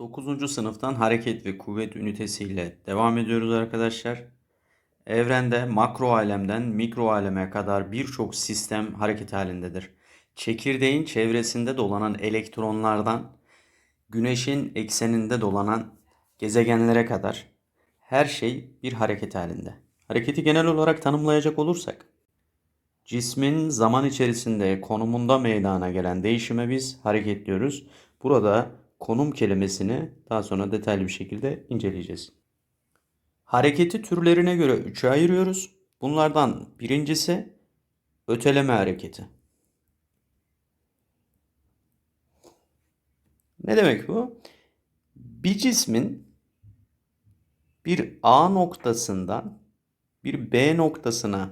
9. sınıftan hareket ve kuvvet ünitesiyle devam ediyoruz arkadaşlar. Evrende makro alemden mikro aleme kadar birçok sistem hareket halindedir. Çekirdeğin çevresinde dolanan elektronlardan güneşin ekseninde dolanan gezegenlere kadar her şey bir hareket halinde. Hareketi genel olarak tanımlayacak olursak Cismin zaman içerisinde konumunda meydana gelen değişime biz hareket diyoruz. Burada konum kelimesini daha sonra detaylı bir şekilde inceleyeceğiz. Hareketi türlerine göre üçe ayırıyoruz. Bunlardan birincisi öteleme hareketi. Ne demek bu? Bir cismin bir A noktasından bir B noktasına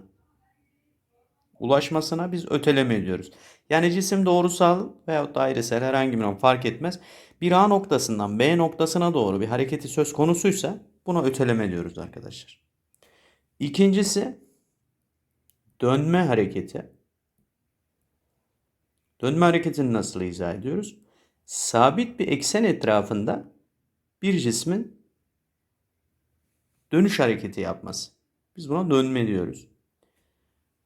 ulaşmasına biz öteleme diyoruz. Yani cisim doğrusal veya dairesel herhangi bir nokta fark etmez. Bir A noktasından B noktasına doğru bir hareketi söz konusuysa buna öteleme diyoruz arkadaşlar. İkincisi dönme hareketi. Dönme hareketini nasıl izah ediyoruz? Sabit bir eksen etrafında bir cismin dönüş hareketi yapması. Biz buna dönme diyoruz.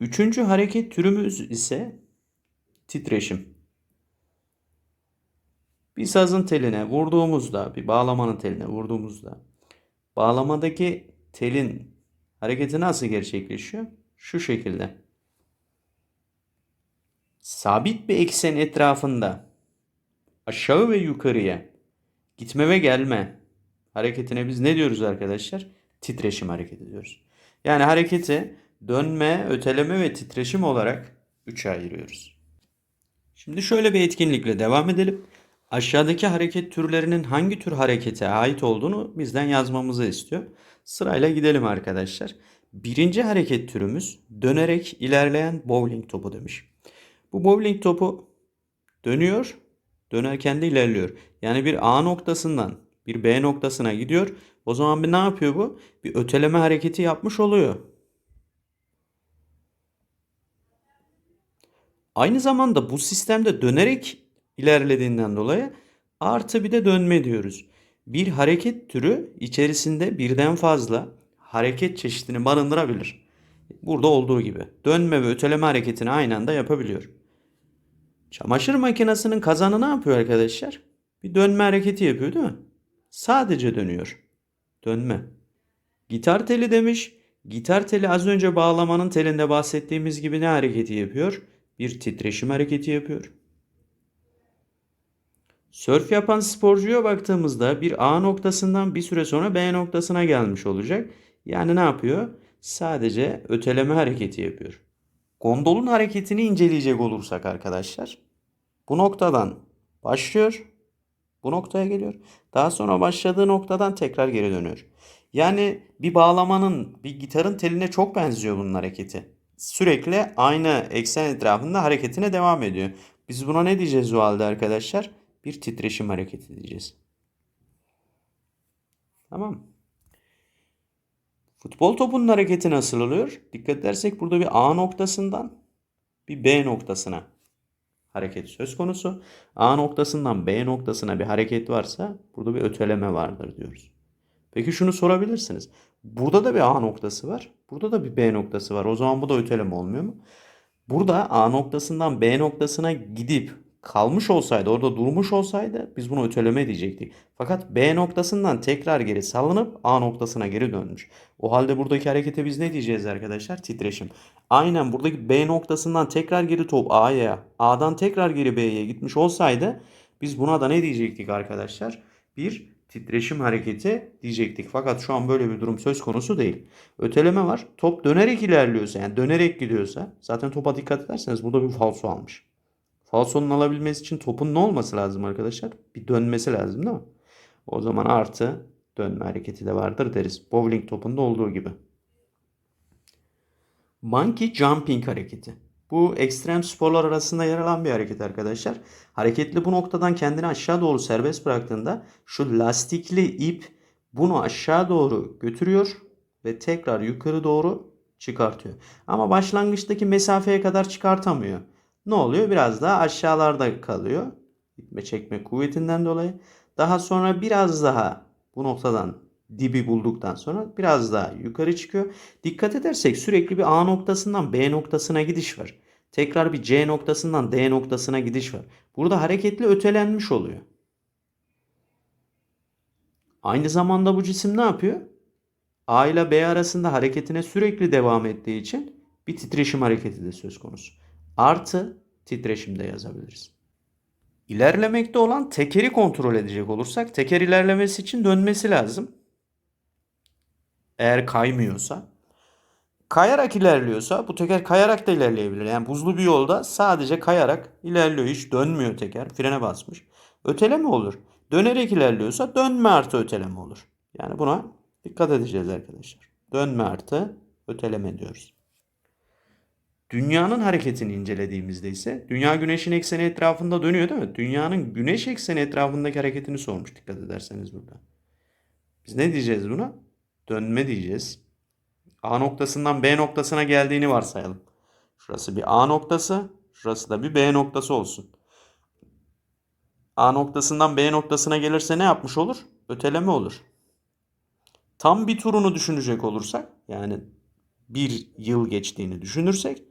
Üçüncü hareket türümüz ise titreşim. Bir sazın teline vurduğumuzda, bir bağlamanın teline vurduğumuzda bağlamadaki telin hareketi nasıl gerçekleşiyor? Şu şekilde. Sabit bir eksen etrafında aşağı ve yukarıya gitme ve gelme hareketine biz ne diyoruz arkadaşlar? Titreşim hareketi diyoruz. Yani hareketi dönme, öteleme ve titreşim olarak üçe ayırıyoruz. Şimdi şöyle bir etkinlikle devam edelim. Aşağıdaki hareket türlerinin hangi tür harekete ait olduğunu bizden yazmamızı istiyor. Sırayla gidelim arkadaşlar. Birinci hareket türümüz dönerek ilerleyen bowling topu demiş. Bu bowling topu dönüyor, dönerken de ilerliyor. Yani bir A noktasından bir B noktasına gidiyor. O zaman bir ne yapıyor bu? Bir öteleme hareketi yapmış oluyor. Aynı zamanda bu sistemde dönerek ilerlediğinden dolayı artı bir de dönme diyoruz. Bir hareket türü içerisinde birden fazla hareket çeşidini barındırabilir. Burada olduğu gibi dönme ve öteleme hareketini aynı anda yapabiliyor. Çamaşır makinesinin kazanı ne yapıyor arkadaşlar? Bir dönme hareketi yapıyor değil mi? Sadece dönüyor. Dönme. Gitar teli demiş. Gitar teli az önce bağlamanın telinde bahsettiğimiz gibi ne hareketi yapıyor? Bir titreşim hareketi yapıyor. Sörf yapan sporcuya baktığımızda bir A noktasından bir süre sonra B noktasına gelmiş olacak. Yani ne yapıyor? Sadece öteleme hareketi yapıyor. Gondolun hareketini inceleyecek olursak arkadaşlar bu noktadan başlıyor. Bu noktaya geliyor. Daha sonra başladığı noktadan tekrar geri dönüyor. Yani bir bağlamanın, bir gitarın teline çok benziyor bunun hareketi. Sürekli aynı eksen etrafında hareketine devam ediyor. Biz buna ne diyeceğiz o halde arkadaşlar? Bir titreşim hareketi diyeceğiz. Tamam. Futbol topunun hareketi nasıl oluyor? Dikkat edersek burada bir A noktasından bir B noktasına hareket söz konusu. A noktasından B noktasına bir hareket varsa burada bir öteleme vardır diyoruz. Peki şunu sorabilirsiniz. Burada da bir A noktası var. Burada da bir B noktası var. O zaman bu da öteleme olmuyor mu? Burada A noktasından B noktasına gidip kalmış olsaydı, orada durmuş olsaydı biz bunu öteleme diyecektik. Fakat B noktasından tekrar geri salınıp A noktasına geri dönmüş. O halde buradaki harekete biz ne diyeceğiz arkadaşlar? Titreşim. Aynen buradaki B noktasından tekrar geri top A'ya, A'dan tekrar geri B'ye gitmiş olsaydı biz buna da ne diyecektik arkadaşlar? Bir titreşim hareketi diyecektik. Fakat şu an böyle bir durum söz konusu değil. Öteleme var. Top dönerek ilerliyorsa yani dönerek gidiyorsa zaten topa dikkat ederseniz burada bir falso almış. Falsonun alabilmesi için topun ne olması lazım arkadaşlar? Bir dönmesi lazım değil mi? O zaman artı dönme hareketi de vardır deriz. Bowling topunda olduğu gibi. Monkey jumping hareketi. Bu ekstrem sporlar arasında yer alan bir hareket arkadaşlar. Hareketli bu noktadan kendini aşağı doğru serbest bıraktığında şu lastikli ip bunu aşağı doğru götürüyor ve tekrar yukarı doğru çıkartıyor. Ama başlangıçtaki mesafeye kadar çıkartamıyor. Ne oluyor? Biraz daha aşağılarda kalıyor. İtme çekme kuvvetinden dolayı. Daha sonra biraz daha bu noktadan dibi bulduktan sonra biraz daha yukarı çıkıyor. Dikkat edersek sürekli bir A noktasından B noktasına gidiş var. Tekrar bir C noktasından D noktasına gidiş var. Burada hareketli ötelenmiş oluyor. Aynı zamanda bu cisim ne yapıyor? A ile B arasında hareketine sürekli devam ettiği için bir titreşim hareketi de söz konusu. Artı titreşim de yazabiliriz. İlerlemekte olan tekeri kontrol edecek olursak teker ilerlemesi için dönmesi lazım. Eğer kaymıyorsa. Kayarak ilerliyorsa bu teker kayarak da ilerleyebilir. Yani buzlu bir yolda sadece kayarak ilerliyor. Hiç dönmüyor teker. Frene basmış. Öteleme olur. Dönerek ilerliyorsa dönme artı öteleme olur. Yani buna dikkat edeceğiz arkadaşlar. Dönme artı öteleme diyoruz. Dünyanın hareketini incelediğimizde ise dünya güneşin ekseni etrafında dönüyor değil mi? Dünyanın güneş ekseni etrafındaki hareketini sormuş dikkat ederseniz burada. Biz ne diyeceğiz buna? Dönme diyeceğiz. A noktasından B noktasına geldiğini varsayalım. Şurası bir A noktası, şurası da bir B noktası olsun. A noktasından B noktasına gelirse ne yapmış olur? Öteleme olur. Tam bir turunu düşünecek olursak, yani bir yıl geçtiğini düşünürsek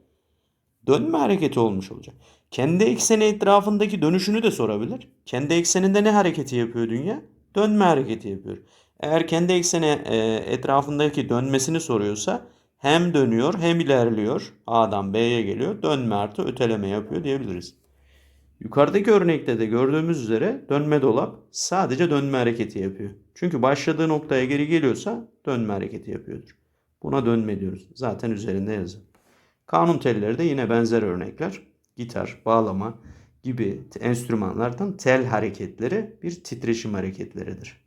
dönme hareketi olmuş olacak. Kendi ekseni etrafındaki dönüşünü de sorabilir. Kendi ekseninde ne hareketi yapıyor dünya? Dönme hareketi yapıyor. Eğer kendi ekseni e, etrafındaki dönmesini soruyorsa hem dönüyor hem ilerliyor. A'dan B'ye geliyor. Dönme artı öteleme yapıyor diyebiliriz. Yukarıdaki örnekte de gördüğümüz üzere dönme dolap sadece dönme hareketi yapıyor. Çünkü başladığı noktaya geri geliyorsa dönme hareketi yapıyordur. Buna dönme diyoruz. Zaten üzerinde yazı. Kanun telleri de yine benzer örnekler. Gitar, bağlama gibi enstrümanlardan tel hareketleri bir titreşim hareketleridir.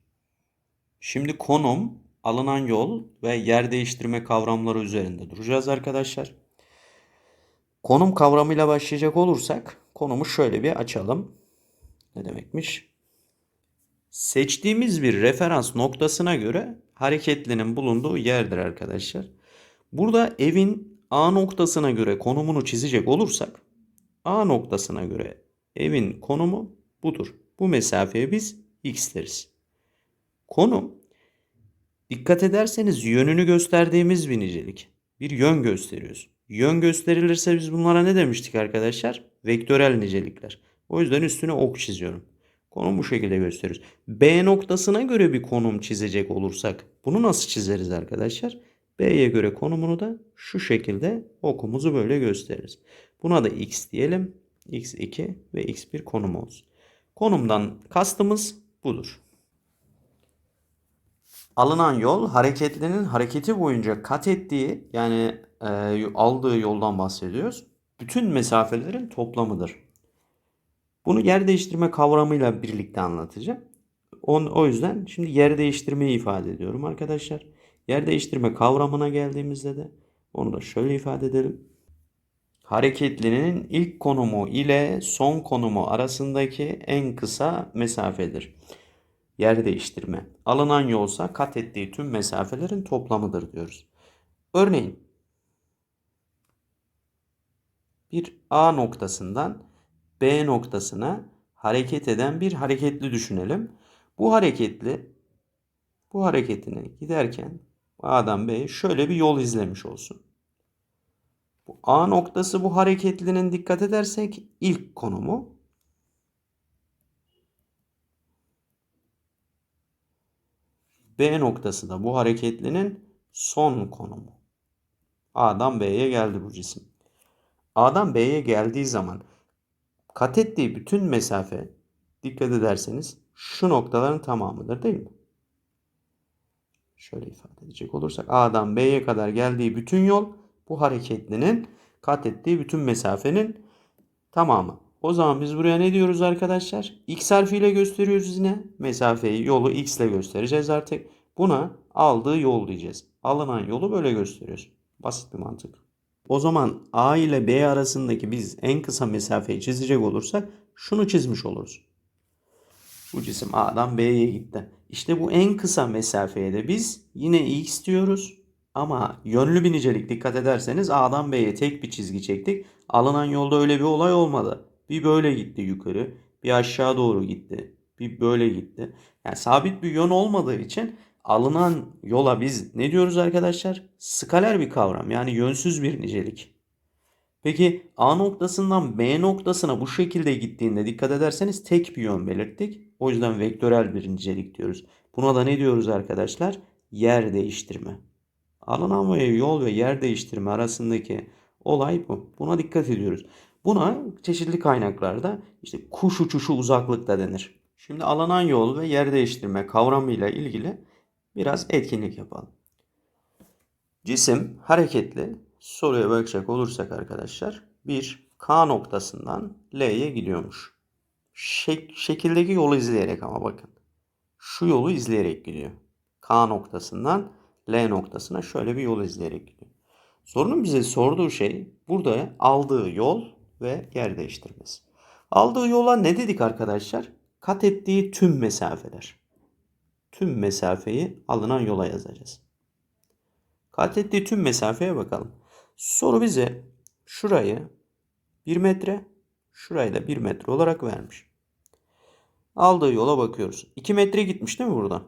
Şimdi konum, alınan yol ve yer değiştirme kavramları üzerinde duracağız arkadaşlar. Konum kavramıyla başlayacak olursak konumu şöyle bir açalım. Ne demekmiş? Seçtiğimiz bir referans noktasına göre hareketlinin bulunduğu yerdir arkadaşlar. Burada evin A noktasına göre konumunu çizecek olursak A noktasına göre evin konumu budur. Bu mesafeye biz x deriz. Konum dikkat ederseniz yönünü gösterdiğimiz bir nicelik. Bir yön gösteriyoruz. Yön gösterilirse biz bunlara ne demiştik arkadaşlar? Vektörel nicelikler. O yüzden üstüne ok çiziyorum. Konum bu şekilde gösteriyoruz. B noktasına göre bir konum çizecek olursak bunu nasıl çizeriz arkadaşlar? B'ye göre konumunu da şu şekilde okumuzu böyle gösteririz. Buna da x diyelim. x2 ve x1 konum olsun. Konumdan kastımız budur. Alınan yol hareketlinin hareketi boyunca kat ettiği yani e, aldığı yoldan bahsediyoruz. Bütün mesafelerin toplamıdır. Bunu yer değiştirme kavramıyla birlikte anlatacağım. On, o yüzden şimdi yer değiştirmeyi ifade ediyorum arkadaşlar. Yer değiştirme kavramına geldiğimizde de onu da şöyle ifade edelim. Hareketlinin ilk konumu ile son konumu arasındaki en kısa mesafedir. Yer değiştirme. Alınan yolsa kat ettiği tüm mesafelerin toplamıdır diyoruz. Örneğin bir A noktasından B noktasına hareket eden bir hareketli düşünelim. Bu hareketli bu hareketine giderken A'dan B'ye şöyle bir yol izlemiş olsun. Bu A noktası bu hareketlinin dikkat edersek ilk konumu. B noktası da bu hareketlinin son konumu. A'dan B'ye geldi bu cisim. A'dan B'ye geldiği zaman kat ettiği bütün mesafe dikkat ederseniz şu noktaların tamamıdır değil mi? Şöyle ifade edecek olursak A'dan B'ye kadar geldiği bütün yol bu hareketlinin kat ettiği bütün mesafenin tamamı. O zaman biz buraya ne diyoruz arkadaşlar? X harfiyle gösteriyoruz yine. Mesafeyi, yolu X ile göstereceğiz artık. Buna aldığı yol diyeceğiz. Alınan yolu böyle gösteriyoruz. Basit bir mantık. O zaman A ile B arasındaki biz en kısa mesafeyi çizecek olursak şunu çizmiş oluruz. Bu cisim A'dan B'ye gitti. İşte bu en kısa mesafeye de biz yine X diyoruz. Ama yönlü bir nicelik dikkat ederseniz A'dan B'ye tek bir çizgi çektik. Alınan yolda öyle bir olay olmadı. Bir böyle gitti yukarı, bir aşağı doğru gitti. bir böyle gitti. Yani sabit bir yön olmadığı için alınan yola biz ne diyoruz arkadaşlar? Skaler bir kavram yani yönsüz bir nicelik. Peki A noktasından B noktasına bu şekilde gittiğinde dikkat ederseniz tek bir yön belirttik. O yüzden vektörel bir nicelik diyoruz. Buna da ne diyoruz arkadaşlar? Yer değiştirme. Alınan yol ve yer değiştirme arasındaki olay bu. Buna dikkat ediyoruz. Buna çeşitli kaynaklarda işte kuş uçuşu uzaklıkta denir. Şimdi alınan yol ve yer değiştirme kavramıyla ilgili biraz etkinlik yapalım. Cisim hareketli. Soruya bakacak olursak arkadaşlar bir K noktasından L'ye gidiyormuş. Şek şekildeki yolu izleyerek ama bakın. Şu yolu izleyerek gidiyor. K noktasından L noktasına şöyle bir yol izleyerek gidiyor. Sorunun bize sorduğu şey burada aldığı yol ve yer değiştirmesi. Aldığı yola ne dedik arkadaşlar? Kat ettiği tüm mesafeler. Tüm mesafeyi alınan yola yazacağız. Kat ettiği tüm mesafeye bakalım. Soru bize şurayı 1 metre, şurayı da 1 metre olarak vermiş. Aldığı yola bakıyoruz. 2 metre gitmiş değil mi buradan?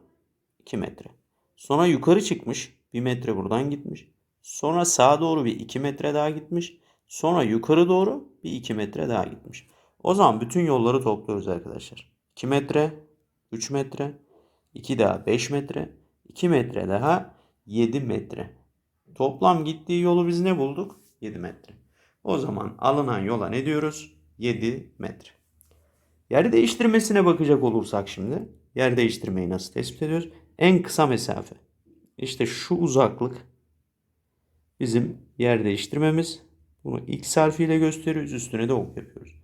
2 metre. Sonra yukarı çıkmış. 1 metre buradan gitmiş. Sonra sağa doğru bir 2 metre daha gitmiş. Sonra yukarı doğru bir 2 metre daha gitmiş. O zaman bütün yolları topluyoruz arkadaşlar. 2 metre, 3 metre, 2 daha 5 metre, 2 metre daha 7 metre. Toplam gittiği yolu biz ne bulduk? 7 metre. O zaman alınan yola ne diyoruz? 7 metre. Yer değiştirmesine bakacak olursak şimdi. Yer değiştirmeyi nasıl tespit ediyoruz? En kısa mesafe. İşte şu uzaklık bizim yer değiştirmemiz. Bunu x harfiyle gösteriyoruz. Üstüne de ok yapıyoruz.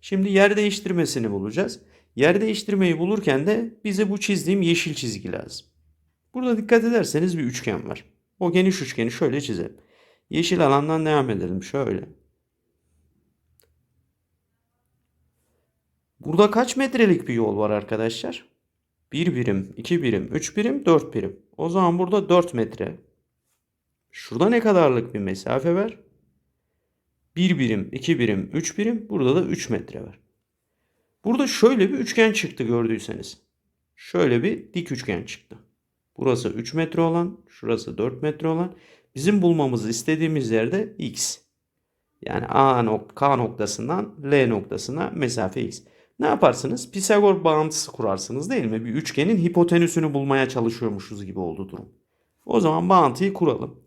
Şimdi yer değiştirmesini bulacağız. Yer değiştirmeyi bulurken de bize bu çizdiğim yeşil çizgi lazım. Burada dikkat ederseniz bir üçgen var. O geniş üçgeni şöyle çizelim. Yeşil alandan devam edelim. Şöyle. Burada kaç metrelik bir yol var arkadaşlar? 1 birim, 2 birim, 3 birim, 4 birim. O zaman burada 4 metre. Şurada ne kadarlık bir mesafe var? 1 birim, 2 birim, 3 birim. Burada da 3 metre var. Burada şöyle bir üçgen çıktı gördüyseniz. Şöyle bir dik üçgen çıktı. Burası 3 metre olan, şurası 4 metre olan. Bizim bulmamızı istediğimiz yerde x. Yani A nok K noktasından L noktasına mesafe x. Ne yaparsınız? Pisagor bağıntısı kurarsınız değil mi? Bir üçgenin hipotenüsünü bulmaya çalışıyormuşuz gibi oldu durum. O zaman bağıntıyı kuralım.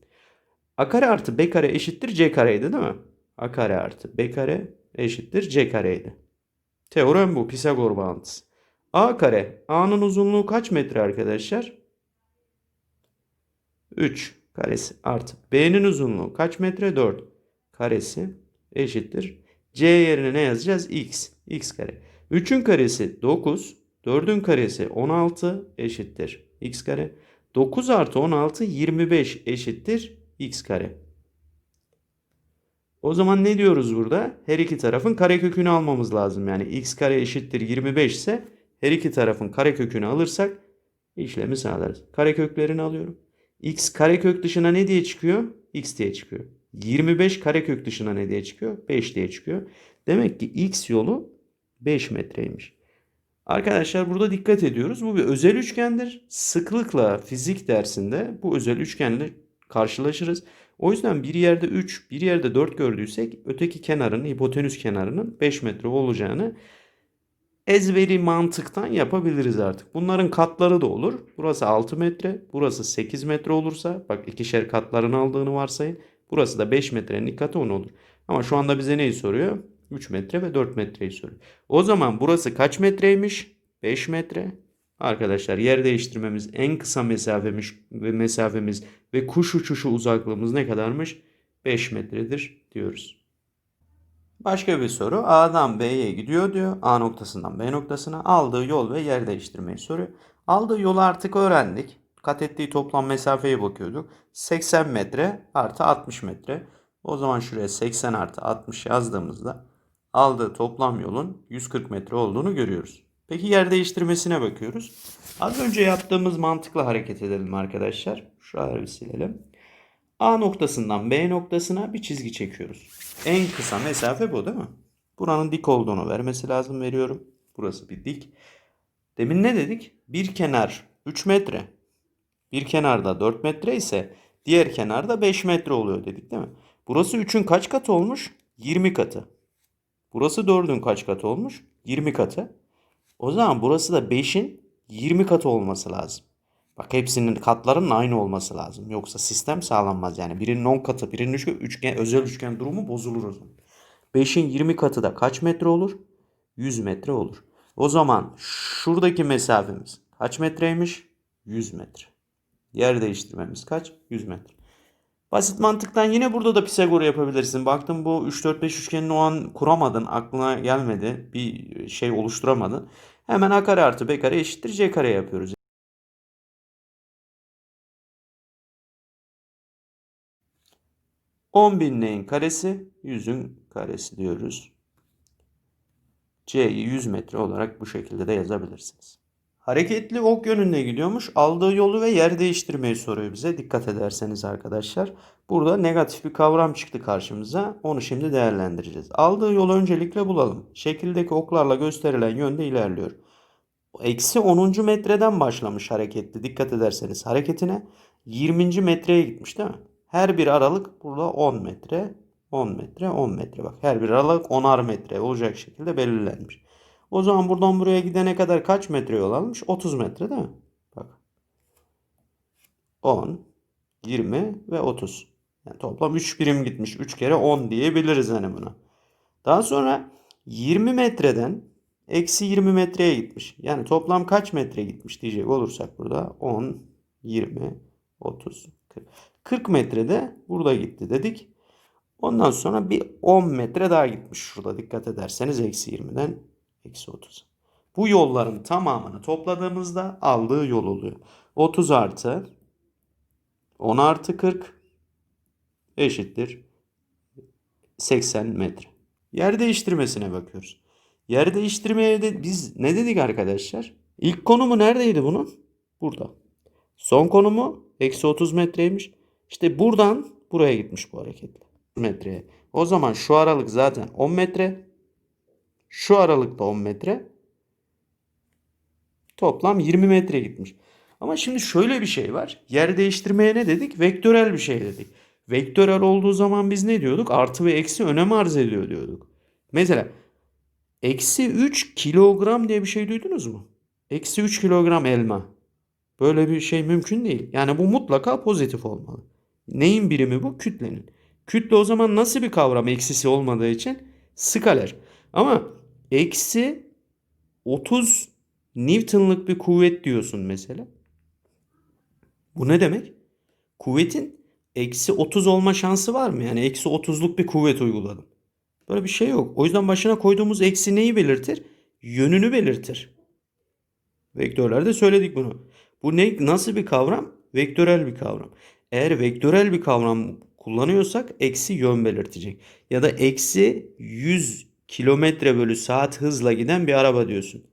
A kare artı B kare eşittir C kareydi değil mi? A kare artı B kare eşittir C kareydi. Teorem bu. Pisagor bağıntısı. A kare. A'nın uzunluğu kaç metre arkadaşlar? 3 karesi artı B'nin uzunluğu kaç metre? 4 karesi eşittir. C yerine ne yazacağız? X. X kare. 3'ün karesi 9. 4'ün karesi 16 eşittir. X kare. 9 artı 16 25 eşittir. X kare. O zaman ne diyoruz burada? Her iki tarafın karekökünü almamız lazım. Yani x kare eşittir 25 ise her iki tarafın karekökünü alırsak işlemi sağlarız. Kareköklerini alıyorum. x karekök dışına ne diye çıkıyor? x diye çıkıyor. 25 karekök dışına ne diye çıkıyor? 5 diye çıkıyor. Demek ki x yolu 5 metreymiş. Arkadaşlar burada dikkat ediyoruz. Bu bir özel üçgendir. Sıklıkla fizik dersinde bu özel üçgenle karşılaşırız. O yüzden bir yerde 3, bir yerde 4 gördüysek öteki kenarının, hipotenüs kenarının 5 metre olacağını ezberi mantıktan yapabiliriz artık. Bunların katları da olur. Burası 6 metre, burası 8 metre olursa, bak ikişer katlarını aldığını varsayın. Burası da 5 metrenin katı 10 olur. Ama şu anda bize neyi soruyor? 3 metre ve 4 metreyi soruyor. O zaman burası kaç metreymiş? 5 metre. Arkadaşlar yer değiştirmemiz en kısa mesafemiz ve mesafemiz ve kuş uçuşu uzaklığımız ne kadarmış? 5 metredir diyoruz. Başka bir soru. A'dan B'ye gidiyor diyor. A noktasından B noktasına aldığı yol ve yer değiştirmeyi soruyor. Aldığı yolu artık öğrendik. Kat ettiği toplam mesafeye bakıyorduk. 80 metre artı 60 metre. O zaman şuraya 80 artı 60 yazdığımızda aldığı toplam yolun 140 metre olduğunu görüyoruz. Peki yer değiştirmesine bakıyoruz. Az önce yaptığımız mantıkla hareket edelim arkadaşlar. Şuraları bir silelim. A noktasından B noktasına bir çizgi çekiyoruz. En kısa mesafe bu değil mi? Buranın dik olduğunu vermesi lazım veriyorum. Burası bir dik. Demin ne dedik? Bir kenar 3 metre. Bir kenarda 4 metre ise diğer kenarda 5 metre oluyor dedik değil mi? Burası 3'ün kaç katı olmuş? 20 katı. Burası 4'ün kaç katı olmuş? 20 katı. O zaman burası da 5'in 20 katı olması lazım. Bak hepsinin katlarının aynı olması lazım. Yoksa sistem sağlanmaz yani. Birinin 10 katı, birinin 3 üçgen, özel üçgen durumu bozulur o zaman. 5'in 20 katı da kaç metre olur? 100 metre olur. O zaman şuradaki mesafemiz kaç metreymiş? 100 metre. Yer değiştirmemiz kaç? 100 metre. Basit mantıktan yine burada da Pisagor yapabilirsin. Baktın bu 3 4 5 üçgenini o an kuramadın, aklına gelmedi, bir şey oluşturamadın. Hemen a kare artı b kare eşittir c kare yapıyoruz. 10 bin neyin karesi? 100'ün karesi diyoruz. C'yi 100 metre olarak bu şekilde de yazabilirsiniz. Hareketli ok yönünde gidiyormuş. Aldığı yolu ve yer değiştirmeyi soruyor bize. Dikkat ederseniz arkadaşlar. Burada negatif bir kavram çıktı karşımıza. Onu şimdi değerlendireceğiz. Aldığı yolu öncelikle bulalım. Şekildeki oklarla gösterilen yönde ilerliyor. Eksi 10. metreden başlamış hareketli. Dikkat ederseniz hareketine 20. metreye gitmiş değil mi? Her bir aralık burada 10 metre, 10 metre, 10 metre. Bak her bir aralık 10'ar metre olacak şekilde belirlenmiş. O zaman buradan buraya gidene kadar kaç metre yol almış? 30 metre değil mi? Bak. 10, 20 ve 30. Yani toplam 3 birim gitmiş. 3 kere 10 diyebiliriz hani buna. Daha sonra 20 metreden eksi 20 metreye gitmiş. Yani toplam kaç metre gitmiş diyecek olursak burada 10, 20, 30, 40. 40 metrede burada gitti dedik. Ondan sonra bir 10 metre daha gitmiş şurada dikkat ederseniz eksi 20'den eksi 30. Bu yolların tamamını topladığımızda aldığı yol oluyor. 30 artı 10 artı 40 eşittir 80 metre. Yer değiştirmesine bakıyoruz. Yer değiştirmeye de biz ne dedik arkadaşlar? İlk konumu neredeydi bunun? Burada. Son konumu eksi 30 metreymiş. İşte buradan buraya gitmiş bu hareketle. Metreye. O zaman şu aralık zaten 10 metre. Şu aralıkta 10 metre. Toplam 20 metre gitmiş. Ama şimdi şöyle bir şey var. Yer değiştirmeye ne dedik? Vektörel bir şey dedik. Vektörel olduğu zaman biz ne diyorduk? Artı ve eksi önem arz ediyor diyorduk. Mesela eksi 3 kilogram diye bir şey duydunuz mu? Eksi 3 kilogram elma. Böyle bir şey mümkün değil. Yani bu mutlaka pozitif olmalı. Neyin birimi bu? Kütlenin. Kütle o zaman nasıl bir kavram eksisi olmadığı için? Skaler. Ama eksi 30 Newton'lık bir kuvvet diyorsun mesela. Bu ne demek? Kuvvetin eksi 30 olma şansı var mı? Yani eksi 30'luk bir kuvvet uyguladım. Böyle bir şey yok. O yüzden başına koyduğumuz eksi neyi belirtir? Yönünü belirtir. Vektörlerde söyledik bunu. Bu ne, nasıl bir kavram? Vektörel bir kavram. Eğer vektörel bir kavram kullanıyorsak eksi yön belirtecek. Ya da eksi 100 kilometre bölü saat hızla giden bir araba diyorsun.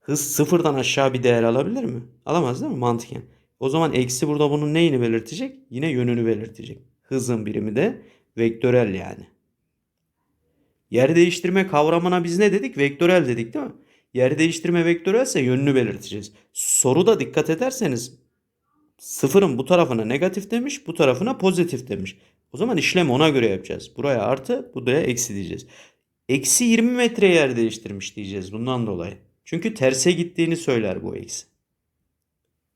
Hız sıfırdan aşağı bir değer alabilir mi? Alamaz değil mi mantıken? O zaman eksi burada bunun neyini belirtecek? Yine yönünü belirtecek. Hızın birimi de vektörel yani. Yer değiştirme kavramına biz ne dedik? Vektörel dedik değil mi? Yer değiştirme vektörelse yönünü belirteceğiz. Soruda dikkat ederseniz sıfırın bu tarafına negatif demiş, bu tarafına pozitif demiş. O zaman işlem ona göre yapacağız. Buraya artı, buraya eksi diyeceğiz. Eksi 20 metre yer değiştirmiş diyeceğiz bundan dolayı. Çünkü terse gittiğini söyler bu eksi.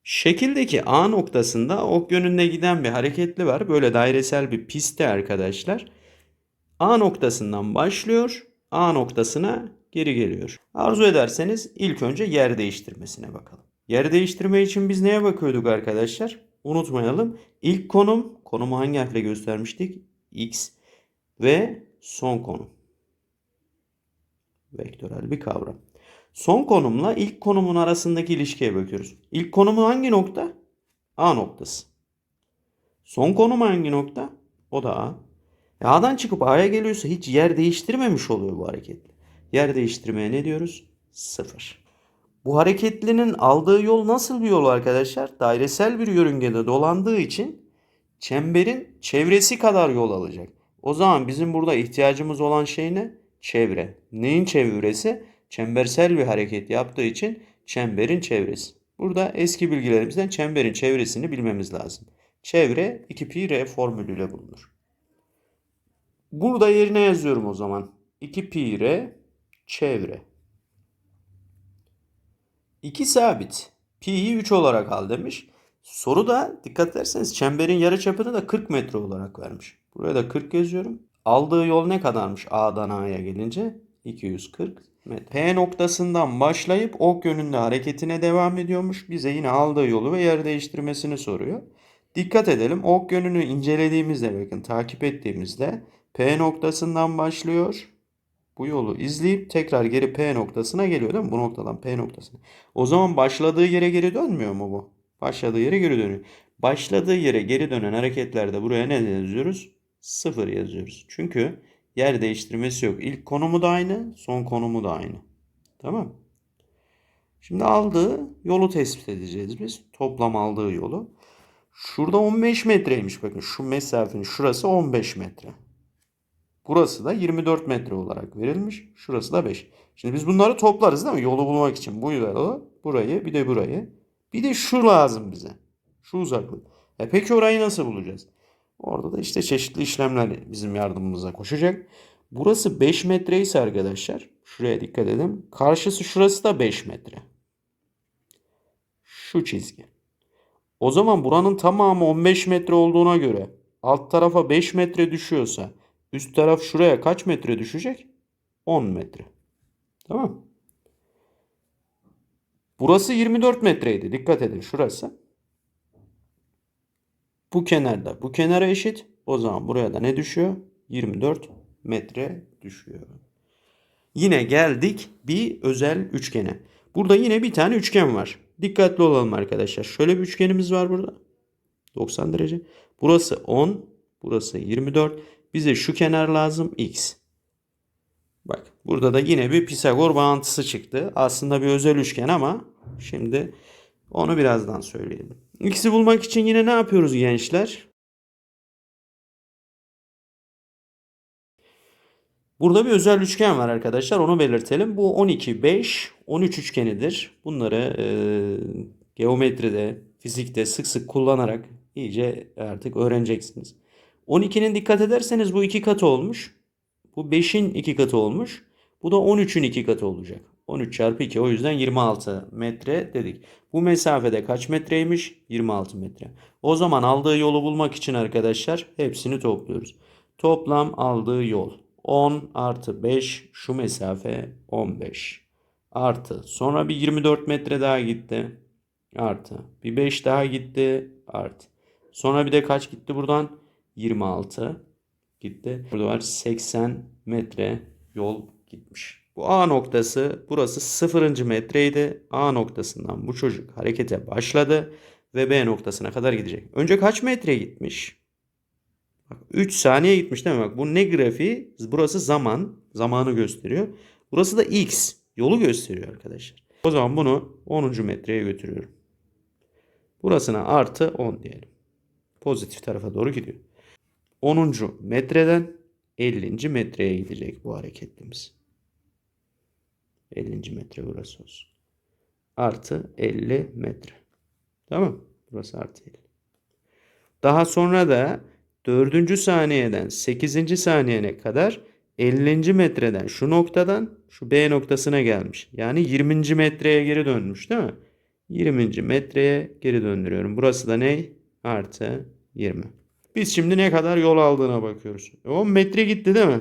Şekildeki A noktasında ok yönünde giden bir hareketli var. Böyle dairesel bir pistte arkadaşlar. A noktasından başlıyor. A noktasına geri geliyor. Arzu ederseniz ilk önce yer değiştirmesine bakalım. Yer değiştirme için biz neye bakıyorduk arkadaşlar? Unutmayalım. İlk konum, konumu hangi harfle göstermiştik? X ve son konum. Vektörel bir kavram. Son konumla ilk konumun arasındaki ilişkiye bakıyoruz. İlk konumu hangi nokta? A noktası. Son konum hangi nokta? O da A. E A'dan çıkıp A'ya geliyorsa hiç yer değiştirmemiş oluyor bu hareket. Yer değiştirmeye ne diyoruz? Sıfır. Bu hareketlinin aldığı yol nasıl bir yol arkadaşlar? Dairesel bir yörüngede dolandığı için çemberin çevresi kadar yol alacak. O zaman bizim burada ihtiyacımız olan şey ne? Çevre. Neyin çevresi? Çembersel bir hareket yaptığı için çemberin çevresi. Burada eski bilgilerimizden çemberin çevresini bilmemiz lazım. Çevre 2 pi r formülüyle bulunur. Burada yerine yazıyorum o zaman. 2 pi r çevre. 2 sabit. Pi'yi 3 olarak al demiş. Soruda dikkat ederseniz çemberin yarıçapını da 40 metre olarak vermiş. Buraya da 40 yazıyorum. Aldığı yol ne kadarmış A'dan A'ya gelince? 240 metre. P noktasından başlayıp ok yönünde hareketine devam ediyormuş. Bize yine aldığı yolu ve yer değiştirmesini soruyor. Dikkat edelim. Ok yönünü incelediğimizde bakın takip ettiğimizde P noktasından başlıyor. Bu yolu izleyip tekrar geri P noktasına geliyor değil mi? Bu noktadan P noktasına. O zaman başladığı yere geri dönmüyor mu bu? Başladığı yere geri dönüyor. Başladığı yere geri dönen hareketlerde buraya ne yazıyoruz? Sıfır yazıyoruz. Çünkü yer değiştirmesi yok. İlk konumu da aynı, son konumu da aynı. Tamam. Şimdi aldığı yolu tespit edeceğiz biz. Toplam aldığı yolu. Şurada 15 metreymiş bakın. Şu mesafenin şurası 15 metre. Burası da 24 metre olarak verilmiş. Şurası da 5. Şimdi biz bunları toplarız değil mi? Yolu bulmak için bu yolu, burayı, bir de burayı. Bir de şu lazım bize. Şu uzaklık. E peki orayı nasıl bulacağız? Orada da işte çeşitli işlemler bizim yardımımıza koşacak. Burası 5 metre ise arkadaşlar şuraya dikkat edin. Karşısı şurası da 5 metre. Şu çizgi. O zaman buranın tamamı 15 metre olduğuna göre alt tarafa 5 metre düşüyorsa üst taraf şuraya kaç metre düşecek? 10 metre. Tamam. Burası 24 metreydi. Dikkat edin şurası. Bu kenarda bu kenara eşit. O zaman buraya da ne düşüyor? 24 metre düşüyor. Yine geldik bir özel üçgene. Burada yine bir tane üçgen var. Dikkatli olalım arkadaşlar. Şöyle bir üçgenimiz var burada. 90 derece. Burası 10. Burası 24. Bize şu kenar lazım x. Bak burada da yine bir Pisagor bağıntısı çıktı. Aslında bir özel üçgen ama şimdi onu birazdan söyleyelim. X'i bulmak için yine ne yapıyoruz gençler? Burada bir özel üçgen var arkadaşlar. Onu belirtelim. Bu 12, 5, 13 üçgenidir. Bunları e, geometride, fizikte sık sık kullanarak iyice artık öğreneceksiniz. 12'nin dikkat ederseniz bu iki katı olmuş. Bu 5'in iki katı olmuş. Bu da 13'ün iki katı olacak. 13 çarpı 2 o yüzden 26 metre dedik. Bu mesafede kaç metreymiş? 26 metre. O zaman aldığı yolu bulmak için arkadaşlar hepsini topluyoruz. Toplam aldığı yol 10 artı 5 şu mesafe 15 artı sonra bir 24 metre daha gitti artı bir 5 daha gitti artı sonra bir de kaç gitti buradan 26 gitti. Burada var 80 metre yol gitmiş. Bu A noktası burası 0. metreydi. A noktasından bu çocuk harekete başladı ve B noktasına kadar gidecek. Önce kaç metre gitmiş? Bak 3 saniye gitmiş değil mi? Bak bu ne grafiği? Burası zaman. Zamanı gösteriyor. Burası da X. Yolu gösteriyor arkadaşlar. O zaman bunu 10. metreye götürüyorum. Burasına artı 10 diyelim. Pozitif tarafa doğru gidiyor. 10. metreden 50. metreye gidecek bu hareketimiz. 50. metre burası olsun. Artı 50 metre. Tamam. Burası artı 50. Daha sonra da 4. saniyeden 8. saniyene kadar 50. metreden şu noktadan şu B noktasına gelmiş. Yani 20. metreye geri dönmüş değil mi? 20. metreye geri döndürüyorum. Burası da ne? Artı 20. Biz şimdi ne kadar yol aldığına bakıyoruz. 10 metre gitti değil mi?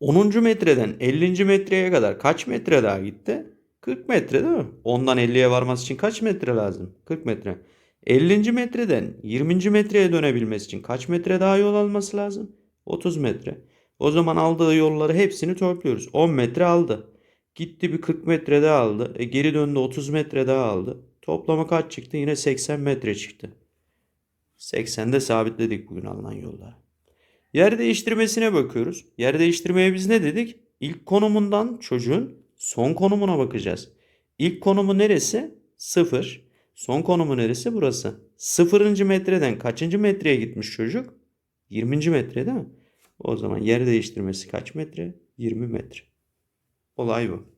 10. metreden 50. metreye kadar kaç metre daha gitti? 40 metre değil mi? 10'dan 50'ye varması için kaç metre lazım? 40 metre. 50. metreden 20. metreye dönebilmesi için kaç metre daha yol alması lazım? 30 metre. O zaman aldığı yolları hepsini topluyoruz. 10 metre aldı. Gitti bir 40 metre daha aldı. E geri döndü 30 metre daha aldı. Toplamı kaç çıktı? Yine 80 metre çıktı. 80'de sabitledik bugün alınan yolları. Yer değiştirmesine bakıyoruz. Yer değiştirmeye biz ne dedik? İlk konumundan çocuğun son konumuna bakacağız. İlk konumu neresi? 0. Son konumu neresi? Burası. 0. metreden kaçıncı metreye gitmiş çocuk? 20. metre değil mi? O zaman yer değiştirmesi kaç metre? 20 metre. Olay bu.